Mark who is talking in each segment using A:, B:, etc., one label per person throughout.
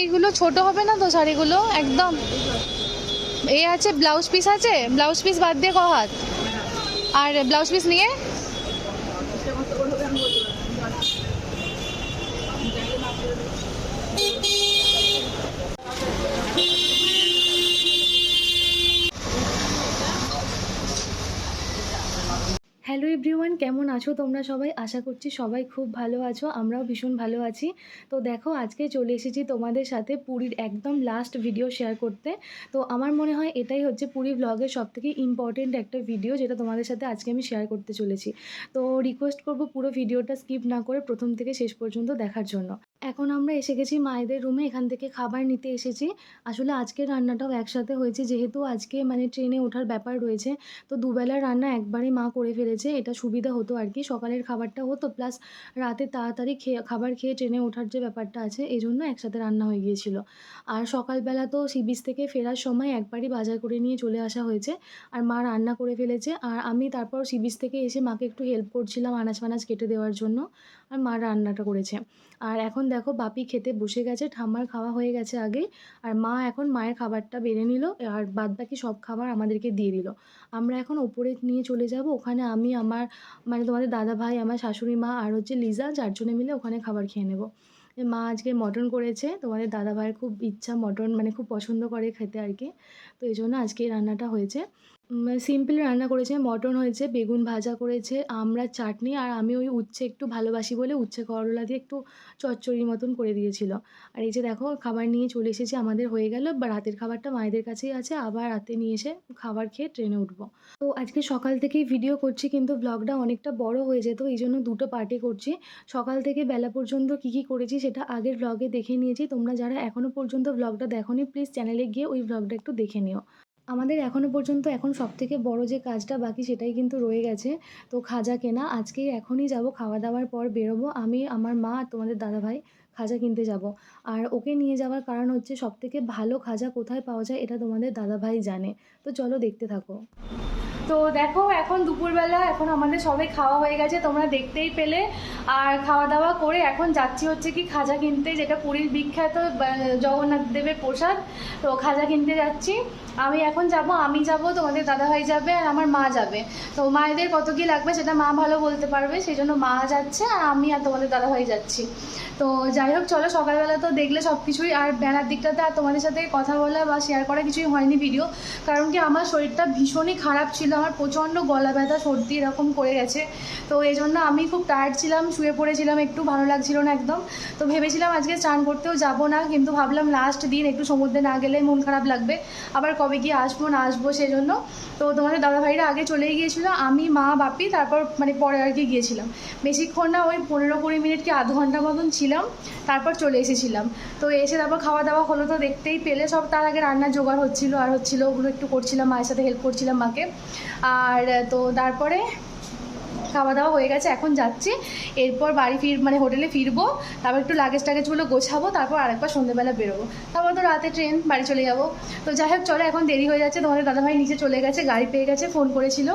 A: এইগুলো ছোট হবে না তো শাড়িগুলো? একদম। এ আছে ব্লাউজ পিস আছে? ব্লাউজ পিস বাদ দিয়ে ক হাত? আর ব্লাউজ পিস নিয়ে? হ্যালো এভরিওয়ান কেমন আছো তোমরা সবাই? আশা করছি সবাই খুব ভালো আছো, আমরাও ভীষণ ভালো আছি। তো দেখো, আজকে চলে এসেছি তোমাদের সাথে পুরীর একদম লাস্ট ভিডিও শেয়ার করতে। তো আমার মনে হয় এটাই হচ্ছে পুরী ব্লগের সব থেকে ইম্পর্টেন্ট একটা ভিডিও যেটা তোমাদের সাথে আজকে আমি শেয়ার করতে চলেছি। তো রিকোয়েস্ট করব পুরো ভিডিওটা স্কিপ না করে প্রথম থেকে শেষ পর্যন্ত দেখার জন্য। এখন আমরা এসে গেছি মায়েদের রুমে, এখান থেকে খাবার নিতে এসেছি। আসলে আজকের রান্নাটাও একসাথে হয়েছে, যেহেতু আজকে মানে ট্রেনে ওঠার ব্যাপার রয়েছে, তো দুবেলার রান্না একবারেই মা করে ফেলেছে, এটা সুবিধা হতো আর কি, সকালের খাবারটা হতো, প্লাস রাতে তাড়াতাড়ি খেয়ে, খাবার খেয়ে ট্রেনে ওঠার যে ব্যাপারটা আছে এই জন্য একসাথে রান্না হয়ে গিয়েছিল। আর সকালবেলা তো সি বিচ থেকে ফেরার সময় একবারই বাজার করে নিয়ে চলে আসা হয়েছে, আর মা রান্না করে ফেলেছে, আর আমি তারপর সি বিচ থেকে এসে মাকে একটু হেল্প করছিলাম আনাজ ফানাজ কেটে দেওয়ার জন্য, আর মা রান্নাটা করেছে। আর এখন দেখো বাপি খেতে বসে গেছে, ঠাম্মার খাওয়া হয়ে গেছে আগে, আর মা এখন মায়ের খাবারটা বেড়ে নিল, আর বাদ বাকি সব খাবার আমাদেরকে দিয়ে দিল। আমরা এখন ওপরে নিয়ে চলে যাব, ওখানে আমি, আমার মানে তোমাদের দাদা ভাই, আমার শাশুড়ি মা, আর হচ্ছে লিজা, চারজনে মিলে ওখানে খাবার খেয়ে নেব। মা আজকে মটন করেছে, তোমাদের দাদা ভাইয়ের খুব ইচ্ছা মটন মানে খুব পছন্দ করে খেতে আর কি, তো এই জন্য আজকে রান্নাটা হয়েছে। সিম্পল রান্না করেছে, মটন হয়েছে, বেগুন ভাজা করেছে, আমরা চাটনি আর আমি ওই উচ্ছে একটু ভালোবাসি বলে উচ্ছে করলা দিয়ে একটু চচ্চড়ির মতন করে দিয়েছিল। আর এই যে দেখো, খাবার নিয়ে চলে এসেছি, আমাদের হয়ে গেল, বা রাতের খাবারটা মায়েদের কাছেই আছে, আবার রাতে নিয়ে এসে খাবার খেয়ে ট্রেনে উঠবো। তো আজকে সকাল থেকেই ভিডিও করছি, কিন্তু ব্লগটা অনেকটা বড় হয়ে যেত, এই জন্য দুটো পার্টে করছি। সকাল থেকে বেলা পর্যন্ত কী কী করেছি, সেটা আগের ব্লগে দেখে নিয়েছি। তোমরা যারা এখনও পর্যন্ত ব্লগটা দেখোনি প্লিজ চ্যানেলে গিয়ে ওই ব্লগটা একটু দেখে নিও। আমাদের এখনও পর্যন্ত এখন সব থেকে বড় যে কাজটা বাকি সেটাই কিন্তু রয়ে গেছে। তো খাজা কেনা, আজকে এখনই যাব, খাওয়া দাওয়ার পর বেরোবো। আমি, আমার মা আর তোমাদের দাদাভাই খাজা কিনতে যাব। আর ওকে নিয়ে যাওয়ার কারণ হচ্ছে সব থেকে ভালো খাজা কোথায় পাওয়া যায় এটা তোমাদের দাদাভাই জানে। তো চলো দেখতে থাকো। তো দেখো, এখন দুপুরবেলা, এখন আমাদের সবাই খাওয়া হয়ে গেছে, তোমরা দেখতেই পেলে। আর খাওয়া দাওয়া করে এখন যাচ্ছি হচ্ছে কি খাজা কিনতে, যেটা পুরীর বিখ্যাত জগন্নাথ দেবের প্রসাদ। তো খাজা কিনতে যাচ্ছি। আমি এখন যাব, আমি যাব, তোমাদের দাদাভাই যাবে, আর আমার মা যাবে। তো মায়েদের কত কি লাগবে সেটা মা ভালো বলতে পারবে সেই জন্য মা যাচ্ছে, আর আমি আর তোমাদের দাদাভাই যাচ্ছি। তো যাই হোক, চলো, সকালবেলা তো দেখলে সব কিছুই আর বেলার দিকটাতে আর তোমাদের সাথে কথা বলা বা শেয়ার করা কিছুই হয়নি ভিডিও কারণ কি, আমার শরীরটা ভীষণই খারাপ ছিল আমার প্রচণ্ড গলা ব্যথা, সর্দি এরকম করে গেছে। তো এই জন্য আমি খুব টায়ার্ড ছিলাম, শুয়ে পড়েছিলাম, একটু ভালো লাগছিল না একদম। তো ভেবেছিলাম আজকে স্নান করতেও যাব না, কিন্তু ভাবলাম লাস্ট দিন একটু সমুদ্রে না গেলে মন খারাপ লাগবে। আবার কবে গিয়ে আসব, না আসব সেই জন্য তো তোমাদের দাদাভাইরা আগে চলেই গিয়েছিল, আমি, মা, বাপি, তারপর মানে পরে আর কি গিয়েছিলাম। বেশিক্ষণ না ওই পনেরো কুড়ি মিনিট কি আধ ঘণ্টা মতন ছিলাম, তারপর চলে এসেছিলাম। তো এসে তারপর খাওয়া দাওয়া হলো তো দেখতেই পেলে, সব তার আগে রান্নার জোগাড় হচ্ছিল, আর হচ্ছিল ওগুলো একটু করছিলাম, মায়ের সাথে হেল্প করছিলাম মাকে। আর তো তারপরে খাওয়া দাওয়া হয়ে গেছে, এখন যাচ্ছি। এরপর বাড়ি ফির মানে হোটেলে ফিরবো, তারপর একটু লাগেজ টাগেজগুলো গোছাবো, তারপর আরেকবার সন্ধ্যেবেলা বেরোবো। তারপর তো রাতে ট্রেন, বাড়ি চলে যাব। তো যাই হোক, চলো এখন দেরি হয়ে যাচ্ছে, তোমাদের দাদাভাই নিচে চলে গেছে, গাড়ি পেয়ে গেছে, ফোন করেছিল।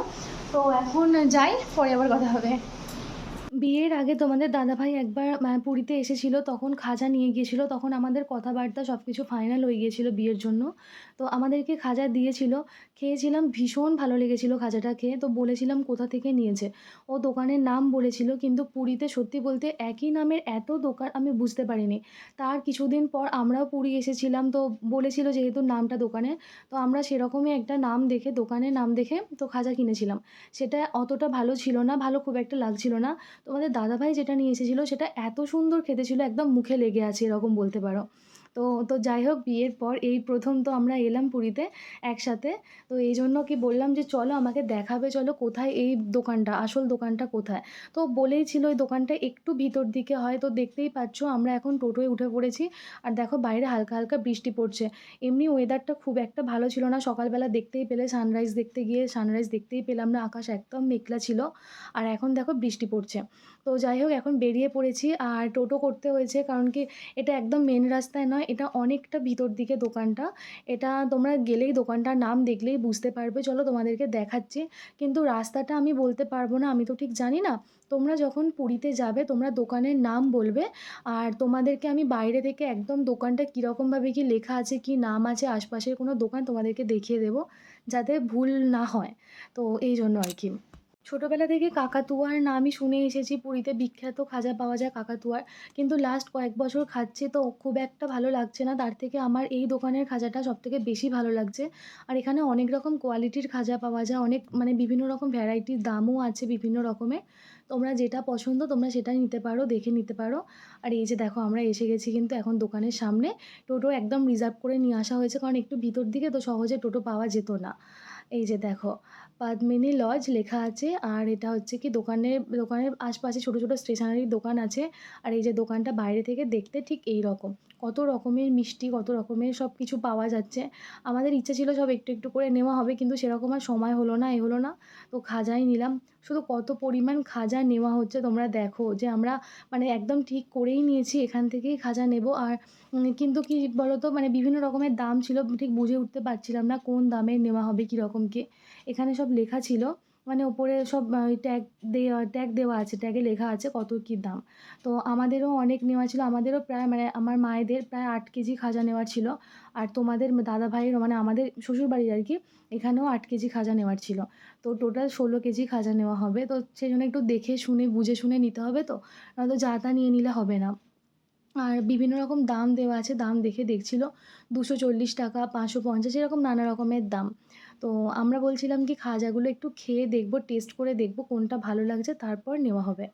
A: তো এখন যাই, পরে আবার কথা হবে। বিয়ের আগে তোমাদের দাদাভাই একবার পুরীতে এসেছিল, তখন খাজা নিয়ে গিয়েছিল, তখন আমাদের কথাবার্তা সব কিছু ফাইনাল হয়ে গিয়েছিল বিয়ের জন্য। তো আমাদেরকে খাজা দিয়েছিল, খেয়েছিলাম, ভীষণ ভালো লেগেছিল খাজাটা খেয়ে। তো বলেছিলাম কোথা থেকে নিয়েছে। ও দোকানের নাম বলেছিল, কিন্তু পুরীতে সত্যি বলতে একই নামের এত দোকান আমি বুঝতে পারিনি। তার কিছুদিন পর আমরাও পুরী এসেছিলাম, তো বলেছিল যেহেতু নামটা দোকানে, তো আমরা সেরকমই একটা নাম দেখে, দোকানের নাম দেখে তো খাজা কিনেছিলাম। সেটা অতটা ভালো ছিল না, ভালো খুব একটা লাগছিল না। তোমাদের দাদাভাই যেটা নিয়ে এসেছিল সেটা এত সুন্দর খেতে ছিল, একদম মুখে লেগে আছে, এরকম বলতে পারো। তো তো যাই হোক বিয়ের পর এই প্রথম তো আমরা এলাম পুরীতে একসাথে। তো এই জন্য কি বললাম যে চলো আমাকে দেখাবে, চলো কোথায় এই দোকানটা, আসল দোকানটা কোথায়। তো বলেই ছিল ওই দোকানটা একটু ভিতর দিকে হয়, তো দেখতেই পাচ্ছ আমরা এখন টোটোয় উঠে পড়েছি। আর দেখো বাইরে হালকা হালকা বৃষ্টি পড়ছে। এমনি ওয়েদারটা খুব একটা ভালো ছিল না। সকালবেলা দেখতেই পেলে সানরাইজ দেখতে গিয়ে সানরাইজ দেখতেই পেলাম না, আকাশ একদম মেঘলা ছিল। আর এখন দেখো বৃষ্টি পড়ছে। তো যাই হোক এখন বেরিয়ে পড়েছি। আর টোটো করতে হয়েছে, কারণ কি এটা একদম মেন রাস্তায় নয় এটা অনেকটা ভিতর দিকে দোকানটা। এটা তোমরা গেলেই দোকানটার নাম দেখলেই বুঝতে পারবে। চলো তোমাদেরকে দেখাচ্ছি। কিন্তু রাস্তাটা আমি বলতে পারব না, আমি তো ঠিক জানি না। তোমরা যখন পুরীতে যাবে, তোমরা দোকানের নাম বলবে। আর তোমাদেরকে আমি বাইরে থেকে একদম দোকানটা কীরকমভাবে কি লেখা আছে, কি নাম আছে, আশপাশের কোনো দোকান তোমাদেরকে দেখিয়ে দেবো, যাতে ভুল না হয়। তো এই জন্য আর কি। ছোটোবেলা থেকে কাকাতুয়ার নামই শুনে এসেছি পুরীতে। বিখ্যাত খাজা পাওয়া যায় কাকাতুয়ার। কিন্তু লাস্ট কয়েক বছর খাচ্ছি তো খুব একটা ভালো লাগছে না। তার থেকে আমার এই দোকানের খাজাটা সবথেকে বেশি ভালো লাগছে। আর এখানে অনেক রকম কোয়ালিটির খাজা পাওয়া যায়। অনেক মানে বিভিন্ন রকম ভ্যারাইটির দামও আছে বিভিন্ন রকমের তোমরা যেটা পছন্দ তোমরা সেটাই নিতে পারো, দেখে নিতে পারো। আর এই যে দেখো, আমরা এসে গেছি কিন্তু এখন দোকানের সামনে। টোটো একদম রিজার্ভ করে নিয়ে আসা হয়েছে। কারণ একটু ভিতর দিকে তো সহজে টোটো পাওয়া যেত না। এই যে দেখো পদ্মিনী লজ লেখা আছে। আর এটা হচ্ছে কি দোকানের দোকানের আশপাশে ছোটো ছোটো স্টেশনারি দোকান আছে। আর এই যে দোকানটা বাইরে থেকে দেখতে ঠিক এই রকম। কত রকমের মিষ্টি, কত রকমের সব কিছু পাওয়া যাচ্ছে। আমাদের ইচ্ছা ছিল সব একটু একটু করে নেওয়া হবে, কিন্তু সেরকম আর সময় হলো না, এ হলো না। তো খাজাই নিলাম। শুধু কত পরিমাণ খাজা নেওয়া হচ্ছে তোমরা দেখো যে আমরা মানে একদম ঠিক করেই নিয়েছি, এখান থেকেই খাজা নেব। আর কিন্তু কি বলো তো মানে বিভিন্ন রকমের দাম ছিল, ঠিক বুঝে উঠতে পারছিলাম না কোন দামে নেওয়া হবে, কীরকম কী। এখানে সব লেখা ছিল। মানে ওপরে সব ট্যাগ দেওয়া ট্যাগ দেওয়া আছে। ট্যাগে লেখা আছে কত কী দাম। তো আমাদেরও অনেক নেওয়া ছিল। আমাদেরও প্রায় মানে আমার মায়েদের প্রায় আট কেজি খাজা নেওয়ার ছিল। আর তোমাদের দাদা ভাইয়ের মানে আমাদের শ্বশুরবাড়ির আর কি, এখানেও আট কেজি খাজা নেওয়ার ছিল। তো টোটাল ষোলো কেজি খাজা নেওয়া হবে। তো সেই জন্য একটু দেখে শুনে, বুঝে শুনে নিতে হবে তো। নয়তো যা তা নিয়ে নিলে হবে না। আর বিভিন্ন রকম দাম দেওয়া আছে। দাম দেখে দেখছিল। দুশো চল্লিশ টাকা, পাঁচশো পঞ্চাশ, এরকম নানা রকমের দাম। তো আমরা বলছিলাম কি, খাজাগুলো একটু খেয়ে দেখব টেস্ট করে দেখব কোনটা ভালো লাগছে, তারপর নেওয়া হবে।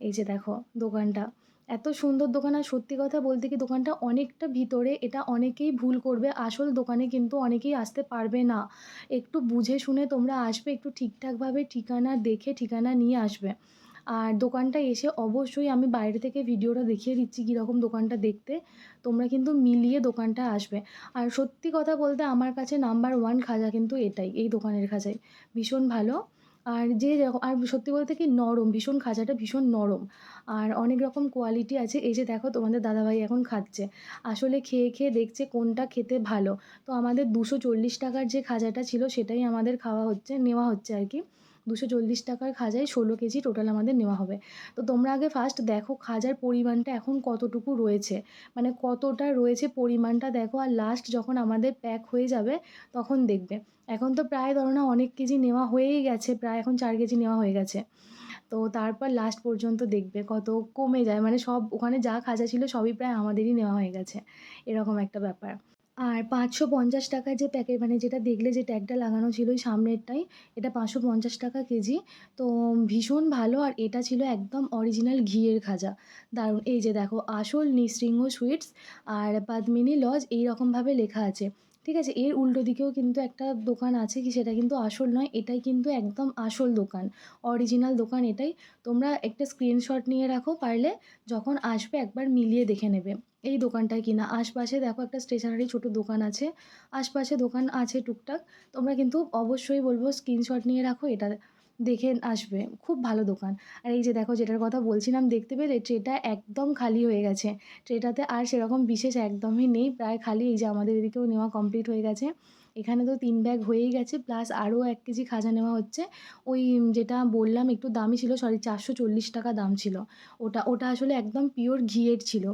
A: এই যে দেখো দোকানটা। এত সুন্দর দোকান আর সত্যি কথা বলতে কি, দোকানটা অনেকটা ভিতরে, এটা অনেকেই ভুল করবে, আসল দোকানে কিন্তু অনেকেই আসতে পারবে না। একটু বুঝে শুনে তোমরা আসবে, একটু ঠিকঠাকভাবে ঠিকানা দেখে ঠিকানা নিয়ে আসবে। আর দোকানটা এসে অবশ্যই আমি বাইরে থেকে ভিডিওটা দেখিয়ে দিচ্ছি কীরকম দোকানটা দেখতে। তোমরা কিন্তু মিলিয়ে দোকানটা আসবে। আর সত্যি কথা বলতে আমার কাছে নাম্বার ওয়ান খাজা কিন্তু এটাই, এই দোকানের খাজাই। ভীষণ ভালো। আর যে আর সত্যি বলতে কি নরম, ভীষণ খাজাটা ভীষণ নরম। আর অনেক রকম কোয়ালিটি আছে। এই যে দেখো তোমাদের দাদাভাই এখন খাচ্ছে। আসলে খেয়ে খেয়ে দেখছে কোনটা খেতে ভালো। তো আমাদের দুশো চল্লিশ টাকার যে খাজাটা ছিল সেটাই আমাদের খাওয়া হচ্ছে, নেওয়া হচ্ছে আর কি। দুশো চল্লিশ টাকার খাজায় ষোলো কেজি টোটাল আমাদের নেওয়া হবে। তো তোমরা আগে ফার্স্ট দেখো খাজার পরিমাণটা এখন কতটুকু রয়েছে। মানে কতটা রয়েছে পরিমাণটা দেখো আর লাস্ট যখন আমাদের প্যাক হয়ে যাবে তখন দেখবে। এখন তো প্রায় ধরো না অনেক কেজি নেওয়া হয়েই গেছে, প্রায় এখন চার কেজি নেওয়া হয়ে গেছে। তো তারপর লাস্ট পর্যন্ত দেখবে কত কমে যায়। মানে সব ওখানে যা খাজা ছিল সবই প্রায় আমাদেরই নেওয়া হয়ে গেছে। এরকম একটা ব্যাপার। আর পাঁচশো পঞ্চাশ টাকার যে প্যাকেট মানে যেটা দেখলে যে ট্যাগটা লাগানো ছিল ওই সামনেরটাই, এটা পাঁচশো পঞ্চাশ টাকা কেজি। তো ভীষণ ভালো আর এটা ছিল একদম অরিজিনাল ঘিয়ের খাজা। দারুণ। এই যে দেখো, আসল নৃসিংহ সুইটস আর পদ্মিনী লজ এই রকমভাবে লেখা আছে। ঠিক আছে? এর উল্টো দিকেও কিন্তু একটা দোকান আছে কি, সেটা কিন্তু আসল নয়, এটাই কিন্তু একদম আসল দোকান। অরিজিনাল দোকান এটাই। তোমরা একটা স্ক্রিনশট নিয়ে রাখো, পারলে যখন আসবে একবার মিলিয়ে দেখে নেবে। এই দোকানটায় কিনা। আশপাশে দেখো একটা স্টেশনারি ছোটো দোকান আছে। আশপাশে দোকান আছে টুকটাক। তোমরা কিন্তু অবশ্যই বলব স্ক্রিনশট নিয়ে রাখো, এটা দেখে আসবে। খুব ভালো দোকান। আর এই যে দেখো, যেটার কথা বলছিলাম, দেখতে পেলে ট্রেটা একদম খালি হয়ে গেছে। ট্রেটাতে আর সেরকম বিশেষ একদমই নেই, প্রায় খালি। এই যে আমাদের এদিকেও নেওয়া কমপ্লিট হয়ে গেছে। এখানে তো তিন ব্যাগ হয়েই গেছে প্লাস আরও এক কেজি খাজা নেওয়া হচ্ছে। ওই যেটা বললাম, একটু দামি ছিল সরি চারশো চল্লিশ টাকা দাম ছিল। ওটা ওটা আসলে একদম পিওর ঘিয়ের ছিল।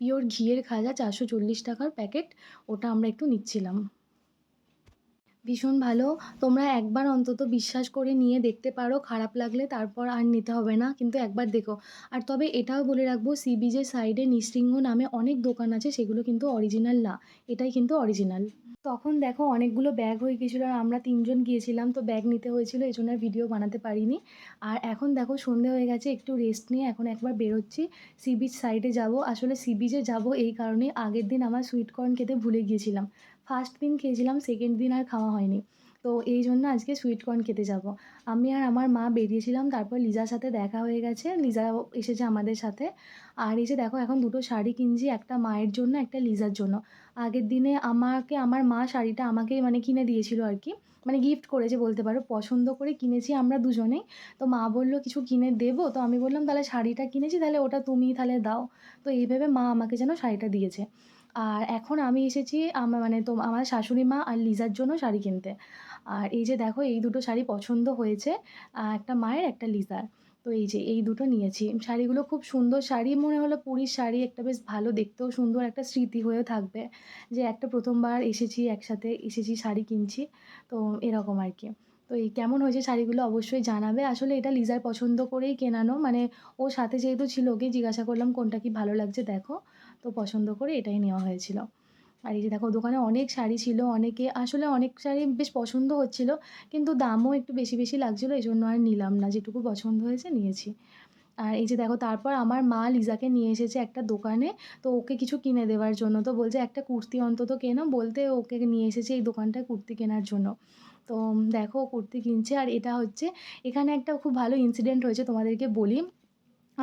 A: পিওর ঘিয়ের খাজা চারশো চল্লিশ টাকার প্যাকেট ওটা আমরা একটু নিচ্ছিলাম। ভীষণ ভালো। তোমরা একবার অন্তত বিশ্বাস করে নিয়ে দেখতে পারো, খারাপ লাগলে তারপর আর নিতে হবে না, কিন্তু একবার দেখো। আর তবে এটাও বলে রাখব সি বিচের সাইডে নিশৃঙ্গ নামে অনেক দোকান আছে, সেগুলো কিন্তু অরিজিনাল না, এটাই কিন্তু অরিজিনাল তখন দেখো অনেকগুলো ব্যাগ হয়ে গেছিল আর আমরা তিনজন গিয়েছিলাম, তো ব্যাগ নিতে হয়েছিল এই জন্য ভিডিও বানাতে পারিনি। আর এখন দেখো সন্ধে হয়ে গেছে, একটু রেস্ট নিয়ে এখন একবার বেরোচ্ছি সি বিচ সাইডে যাব। আসলে সি বিচে যাব এই কারণে আগের দিন আমার সুইট কর্ন খেতে ভুলে গিয়েছিলাম। ফার্স্ট দিন খেয়েছিলাম সেকেন্ড দিন আর খাওয়া হয়নি। তো এই জন্য আজকে সুইট কর্ন খেতে যাব। আমি আর আমার মা বেরিয়েছিলাম, তারপর লিজার সাথে দেখা হয়ে গেছে। লিজা এসেছে আমাদের সাথে। আর যে দেখো, এখন দুটো শাড়ি কিনছি, একটা মায়ের জন্য, একটা লিজার জন্য। আগের দিনে আমাকে, আমার মা শাড়িটা আমাকেই মানে কিনে দিয়েছিল আর কি। মানে গিফট করেছে বলতে পারো, পছন্দ করে কিনেছি আমরা দুজনেই। তো মা বলল, কিছু কিনে দেবো? তো আমি বললাম, তাহলে শাড়িটা কিনেছি, তাহলে ওটা তুমি তাহলে দাও। তো এইভাবে মা আমাকে যেন শাড়িটা দিয়েছে। আর এখন আমি এসেছি আমা মানে তো আমার শাশুড়ি মা আর লিজার জন্য শাড়ি কিনতে। আর এই যে দেখো এই দুটো শাড়ি পছন্দ হয়েছে। একটা মায়ের, একটা লিজার। তো এই যে এই দুটো নিয়েছি। শাড়িগুলো খুব সুন্দর শাড়ি মনে হলো পুরীর শাড়ি একটা বেশ ভালো দেখতেও সুন্দর একটা স্মৃতি হয়ে থাকবে। যে একটা প্রথমবার এসেছি একসাথে এসেছি শাড়ি কিনছি। তো এরকম আর কি তো এই কেমন হয়েছে শাড়িগুলো অবশ্যই জানাবে। আসলে এটা লিজার পছন্দ করেই কেনানো। মানে ও সাথে যেহেতু ছিল ওকে জিজ্ঞাসা করলাম কোনটা কি ভালো লাগছে দেখো। তো পছন্দ করে এটাই নেওয়া হয়েছিল। আর এই যে দেখো দোকানে অনেক শাড়ি ছিল। অনেকে আসলে অনেক শাড়ি বেশ পছন্দ হচ্ছিল। কিন্তু দামও একটু বেশি, বেশি লাগছিল জন্য আর নিলাম না। যেটুকু পছন্দ হয়েছে নিয়েছি। আর এই যে দেখো তারপর আমার মা লিজাকে নিয়ে এসেছে একটা দোকানে। তো ওকে কিছু কিনে দেওয়ার জন্য। তো বলছে একটা কুর্তি অন্তত কেনো বলতে ওকে নিয়ে এসেছে এই দোকানটায় কুর্তি কেনার জন্য। তো দেখো কুর্তি কিনছে আর এটা হচ্ছে এখানে একটা খুব ভালো ইনসিডেন্ট হয়েছে তোমাদেরকে বলি।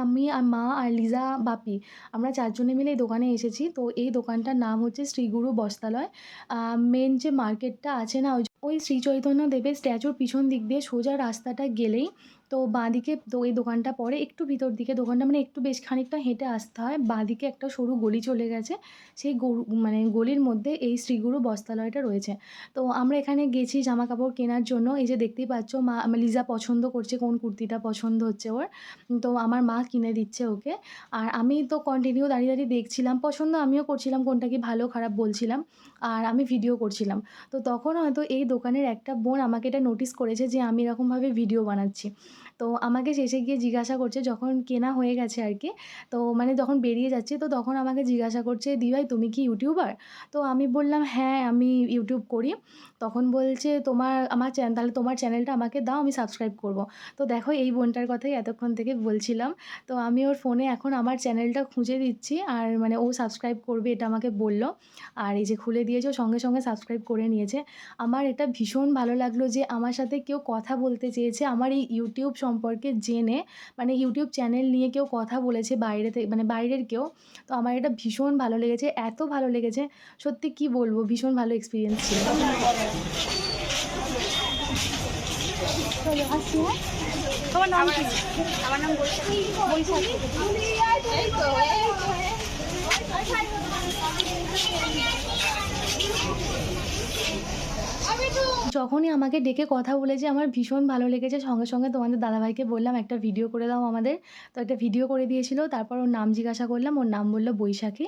A: আমি আর মা আর লিজা, বাপি আমরা চারজনে মিলে এই দোকানে এসেছি। তো এই দোকানটার নাম হচ্ছে শ্রীগুরু বস্তালয় মেন যে মার্কেটটা আছে না ওই ওই শ্রী চৈতন্য দেবের স্ট্যাচুর পিছন দিক দিয়ে সোজা রাস্তাটা গেলেই তো বাঁদিকে তো এই দোকানটা পড়ে। একটু ভিতর দিকে দোকানটা মানে একটু বেশ খানিকটা হেঁটে আসতে হয়। বাঁদিকে একটা সরু গলি চলে গেছে। সেই গরু মানে গলির মধ্যে এই শ্রীগুরু বস্তালয়টা রয়েছে। তো আমরা এখানে গেছি জামাকাপড় কেনার জন্য। এই যে দেখতেই পাচ্ছ মা লিজা পছন্দ করছে কোন কুর্তিটা পছন্দ হচ্ছে ওর। তো আমার মা কিনে দিচ্ছে ওকে। আর আমি তো কন্টিনিউ দাঁড়িয়ে, দাঁড়িয়ে দেখছিলাম। পছন্দ আমিও করছিলাম কোনটা কি ভালো খারাপ বলছিলাম। আর আমি ভিডিও করছিলাম। তো তখন হয়তো এই দোকানের একটা বোন আমাকে এটা নোটিস করেছে যে আমি এরকমভাবে ভিডিও বানাচ্ছি। তো আমাকে শেষে গিয়ে জিজ্ঞাসা করছে যখন কেনা হয়ে গেছে আর কি তো মানে যখন বেরিয়ে যাচ্ছে তো তখন আমাকে জিজ্ঞাসা করছে, "দিভাই তুমি কি ইউটিউবার?" তো আমি বললাম, "হ্যাঁ, আমি ইউটিউব করি।" তখন বলছে, "তোমার আমার চ্যানেল তাহলে তোমার চ্যানেলটা আমাকে দাও আমি সাবস্ক্রাইব করব।" তো দেখো এই বোনটার কথাই এতক্ষণ থেকে বলছিলাম। তো আমি ওর ফোনে এখন আমার চ্যানেলটা খুঁজে দিচ্ছি আর মানে ও সাবস্ক্রাইব করবে এটা আমাকে বলল। আর এই যে খুলে দিয়েছে সঙ্গে, সঙ্গে সাবস্ক্রাইব করে নিয়েছে। আমার এটা ভীষণ ভালো লাগল যে আমার সাথে কেউ কথা বলতে চেয়েছে আমার এই ইউটিউব সম্পর্কে জেনে মানে ইউটিউব চ্যানেল নিয়ে কেউ কথা বলেছে বাইরে থেকে মানে বাইরের কেউ। তো আমার এটা ভীষণ ভালো লেগেছে। এত ভালো লেগেছে সত্যি কি বলব, ভীষণ ভালো এক্সপিরিয়েন্স ছিল।
B: আমার নাম বৈশাখী
A: বৈশাখী।
B: এই তো এই তো
A: যখনই আমাকে ডেকে কথা বলেছে আমার ভীষণ ভালো লেগেছে। সঙ্গে, সঙ্গে তোমাদের দাদাভাইকে বললাম একটা ভিডিও করে দাও আমাদের। তো একটা ভিডিও করে দিয়েছিল। তারপর ওর নাম জিজ্ঞাসা করলাম। ওর নাম বলল বৈশাখী।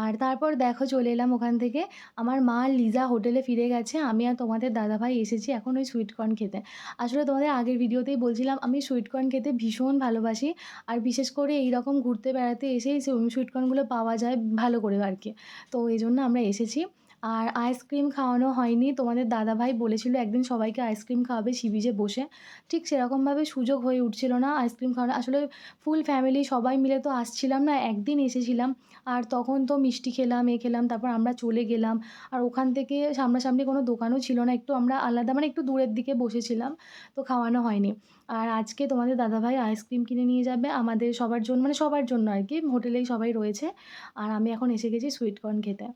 A: আর তারপর দেখো চলে এলাম ওখান থেকে। আমার মা লিজা হোটেলে ফিরে গেছে। আমি আর তোমাদের দাদাভাই এসেছি এখন ওই সুইটকর্ন খেতে। আসলে তোমাদের আগের ভিডিওতেই বলছিলাম আমি সুইটকর্ন খেতে ভীষণ ভালোবাসি। আর বিশেষ করে এই রকম ঘুরতে বেড়াতে এসেই সুইট কর্নগুলো পাওয়া যায় ভালো করে আর কি তো এই জন্য আমরা এসেছি। আর আইসক্রিম খাওয়ানো হয়নি। তোমাদের দাদাভাই বলেছিল একদিন সবাইকে আইসক্রিম খাওয়াবে সি বিচে বসে। ঠিক সেরকমভাবে সুযোগ হয়ে উঠছিল না আইসক্রিম খাওয়ানো। আসলে ফুল ফ্যামিলি সবাই মিলে তো আসছিলাম না। একদিন এসেছিলাম। আর তখন তো মিষ্টি খেলাম, এ খেলাম তারপর আমরা চলে গেলাম। আর ওখান থেকে সামনাসামনি কোনো দোকানও ছিল না। একটু আমরা আলাদা মানে একটু দূরের দিকে বসেছিলাম। তো খাওয়ানো হয়নি। আর আজকে তোমাদের দাদাভাই আইসক্রিম কিনে নিয়ে যাবে আমাদের সবার জন্য মানে সবার জন্য আর কি হোটেলেই সবাই রয়েছে। আর আমি এখন এসে গেছি সুইট কর্ন খেতে।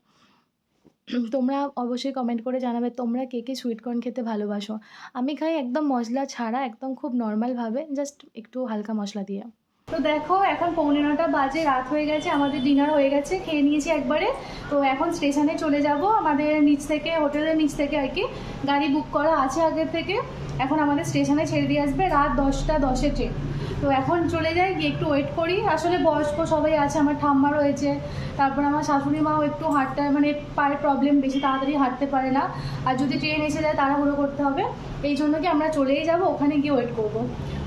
A: তোমরা অবশ্যই কমেন্ট করে জানাবে তোমরা কে, কে সুইট কর্ন খেতে ভালোবাসো? আমি খাই একদম মশলা ছাড়া একদম খুব নরমালভাবে জাস্ট একটু হালকা মশলা দিয়ে। তো দেখো এখন পৌনে নটা বাজে রাত হয়ে গেছে আমাদের ডিনার হয়ে গেছে খেয়ে নিয়েছি একবারে। তো এখন স্টেশনে চলে যাব আমাদের নিচ থেকে হোটেলের নিচ থেকে আর কি গাড়ি বুক করা আছে আগের থেকে। এখন আমাদের স্টেশনে ছেড়ে দিয়ে আসবে রাত ১০টা ১০ এ ট্রেন। তো এখন চলে যাই, গিয়ে একটু ওয়েট করি। আসলে বয়স্ক সবাই আছে, আমার ঠাম্মা রয়েছে। তারপর আমার শাশুড়ি মাও একটু হাঁটতে মানে পায়ের প্রবলেম বেশি, তাড়াতাড়ি হাঁটতে পারে না। আর যদি ট্রেন এসে যায়, তাড়াহুড়ো করতে হবে। এই জন্য কি আমরা চলেই যাব, ওখানে গিয়ে ওয়েট করব।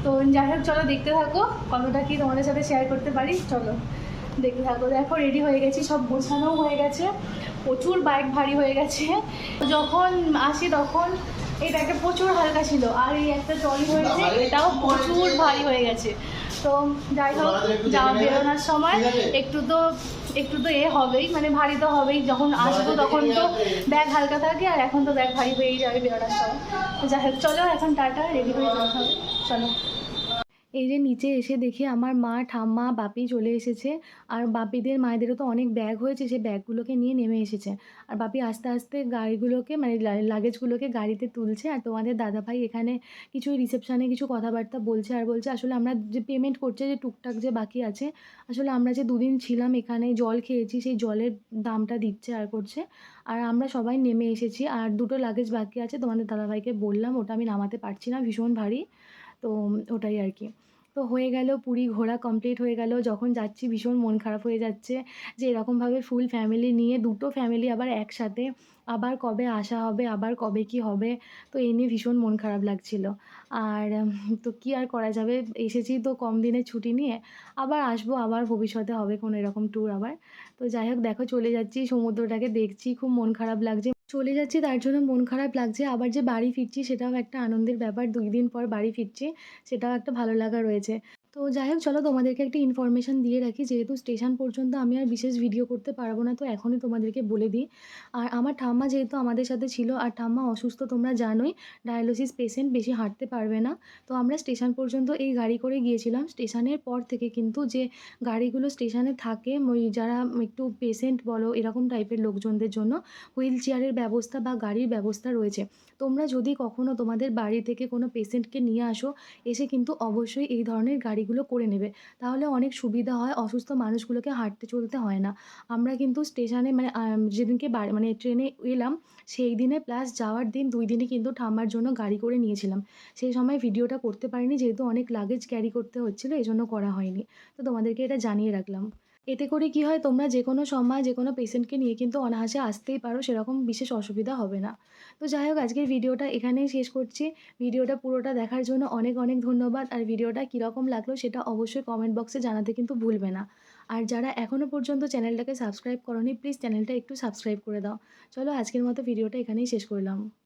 A: তো যাই হোক, চলো দেখতে থাকো কতটা কি তোমাদের সাথে শেয়ার করতে পারি চলো দেখতে থাকো দেখো রেডি হয়ে গেছি, সব গোছানোও হয়ে গেছে প্রচুর বাইক ভারী হয়ে গেছে যখন আসি তখন এই ব্যাগটা প্রচুর হালকা ছিল আর এই একটা ট্রলি হয়েছে এটাও প্রচুর ভারী হয়ে গেছে। তো যাই হোক যাওয়া বেরোনোর সময় একটু তো একটু তো এ হবেই মানে ভারী তো হবেই যখন আসব তখন তো ব্যাগ হালকা থাকে আর এখন তো ব্যাগ ভারী হয়েই যাবে বেরোনোর সময়। তো যাই হোক চলো এখন টাটা রেডি হয়ে যাওয়া হবে। চলো। এই যে নিচে এসে দেখি আমার মা, ঠাম্মা, বাপি চলে এসেছে। আর বাপিদের মায়েদেরও তো অনেক ব্যাগ হয়েছে, সেই ব্যাগগুলোকে নিয়ে নেমে এসেছে। আর বাপি আস্তে, আস্তে গাড়িগুলোকে মানে লাগেজগুলোকে গাড়িতে তুলছে। আর তোমাদের দাদাভাই এখানে কিছু রিসেপশানে কিছু কথাবার্তা বলছে আর বলছে আসলে আমরা যে পেমেন্ট করছে যে টুকটাক যে বাকি আছে, আসলে আমরা যে দুদিন ছিলাম এখানে জল খেয়েছি সেই জলের দামটা দিচ্ছে আর করছে। আর আমরা সবাই নেমে এসেছি। আর দুটো লাগেজ বাকি আছে তোমাদের দাদাভাইকে বললাম ওটা আমি নামাতে পারছি না, ভীষণ ভারী। তো ওটাই আর কি। তো হয়ে গেল পুরী ঘোরা কমপ্লিট হয়ে গেল। যখন যাচ্ছি ভীষণ মন খারাপ হয়ে যাচ্ছে যে এরকমভাবে ফুল ফ্যামিলি নিয়ে দুটো ফ্যামিলি আবার একসাথে আবার কবে আসা হবে, আবার কবে কী হবে? তো এই নিয়ে ভীষণ মন খারাপ লাগছিল। আর তো কী আর করা যাবে? এসেছি তো কম দিনের ছুটি নিয়ে। আবার আসব, আবার ভবিষ্যতে হবে কোনো এরকম ট্যুর আবার। তো যাই হোক দেখো চলে যাচ্ছি, সমুদ্রটাকে দেখছি, খুব মন খারাপ লাগছে। চলে যাচ্ছি তার জন্য মন খারাপ লাগছে। আবার যে বাড়ি ফিরছি সেটাও একটা আনন্দের ব্যাপার। দুই দিন পর বাড়ি ফিরছি, সেটাও একটা ভালো লাগা রয়েছে। তো যাই হোক চলো তোমাদেরকে একটা ইনফরমেশন দিয়ে রাখি যেহেতু স্টেশন পর্যন্ত আমি আর বিশেষ ভিডিও করতে পারব না তো এখনই তোমাদেরকে বলে দিই। আর আমার ঠাম্মা যেহেতু আমাদের সাথে ছিল আর ঠাম্মা অসুস্থ তোমরা জানোই, ডায়ালিসিস পেশেন্ট বেশি হাঁটতে পারবে না। তো আমরা স্টেশন পর্যন্ত এই গাড়ি করে গিয়েছিলাম। স্টেশনের পর থেকে কিন্তু যে গাড়িগুলো স্টেশনে থাকে ওই যারা একটু পেশেন্ট বলো এরকম টাইপের লোকজনদের জন্য হুইল চেয়ারের ব্যবস্থা বা গাড়ির ব্যবস্থা রয়েছে। তোমরা যদি কখনও তোমাদের বাড়ি থেকে কোনো পেশেন্টকে নিয়ে আসো, এসে কিন্তু অবশ্যই এই ধরনের গাড়িগুলো করে নেবে। তাহলে অনেক সুবিধা হয়, অসুস্থ মানুষগুলোকে হাঁটতে চলতে হয় না। আমরা কিন্তু স্টেশনে মানে যেদিনকে মানে ট্রেনে এলাম, সেই দিনে প্লাস যাওয়ার দিন দুই দিনে কিন্তু ঠাম্মার জন্য গাড়ি করে নিয়েছিলাম। সেই সময় ভিডিওটা করতে পারিনি যেহেতু অনেক লাগেজ ক্যারি করতে হচ্ছিল এই জন্য করা হয়নি। তো তোমাদেরকে এটা জানিয়ে রাখলাম। এতে করে কী হয় তোমরা যে কোনো সময় যে কোনো পেশেন্টকে নিয়ে কিন্তু অনায়াসে আসতেই পারো সেরকম বিশেষ অসুবিধা হবে না। তো যাই হোক আজকের ভিডিওটা এখানেই শেষ করছি। ভিডিওটা পুরোটা দেখার জন্য অনেক, অনেক ধন্যবাদ। আর ভিডিওটা কীরকম লাগল সেটা অবশ্যই কমেন্ট বক্সে জানাতে কিন্তু ভুলবে না। আর যারা এখনও পর্যন্ত চ্যানেলটাকে সাবস্ক্রাইব করোনি প্লিজ চ্যানেলটা একটু সাবস্ক্রাইব করে দাও। চলো আজকের মতো ভিডিওটা এখানেই শেষ করলাম।